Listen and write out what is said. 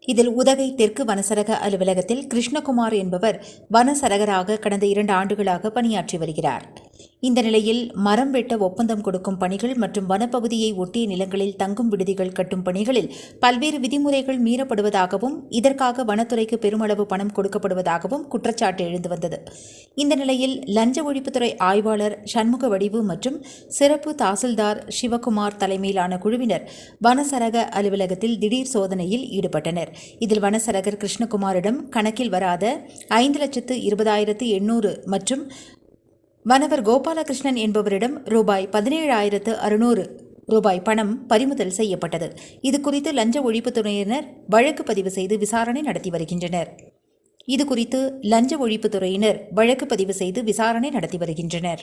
இதில் உதகை தெற்கு வனசரக அலுவலகத்தில் கிருஷ்ணகுமார் என்பவர் வனசரகராக கடந்த இரண்டு ஆண்டுகளாக பணியாற்றி வருகிறார். இந்த நிலையில் மரம் வெட்ட ஒப்பந்தம் கொடுக்கும் பணிகள் மற்றும் வனப்பகுதியை ஒட்டிய நிலங்களில் தங்கும் விடுதிகள் கட்டும் பணிகளில் பல்வேறு விதிமுறைகள் மீறப்படுவதாகவும் இதற்காக வனத்துறைக்கு பெருமளவு பணம் கொடுக்கப்படுவதாகவும் குற்றச்சாட்டு எழுந்து வந்தது. இந்த நிலையில் லஞ்ச ஒழிப்புத்துறை ஆய்வாளர் சண்முக வடிவு மற்றும் சிறப்பு தாசில்தார் சிவகுமார் தலைமையிலான குழுவினர் வனசரக அலுவலகத்தில் திடீர் சோதனையில் ஈடுபட்டனர். இதில் வனசரகர் கிருஷ்ணகுமாரிடம் கணக்கில் வராத ஐந்து லட்சத்து இருபதாயிரத்து எண்ணூறு மற்றும் மணவர் கோபாலகிருஷ்ணன் என்பவரிடம் ரூபாய் பதினேழாயிரத்து அறுநூறு ரூபாய் பணம் பறிமுதல் செய்யப்பட்டது. இது குறித்து லஞ்ச ஒழிப்புத்துறையினர் வழக்கு பதிவு செய்து விசாரணை நடத்தி வருகின்றனர். இது குறித்து லஞ்ச ஒழிப்புத்துறையினர் வழக்கு பதிவு செய்து விசாரணை நடத்தி வருகின்றனர்.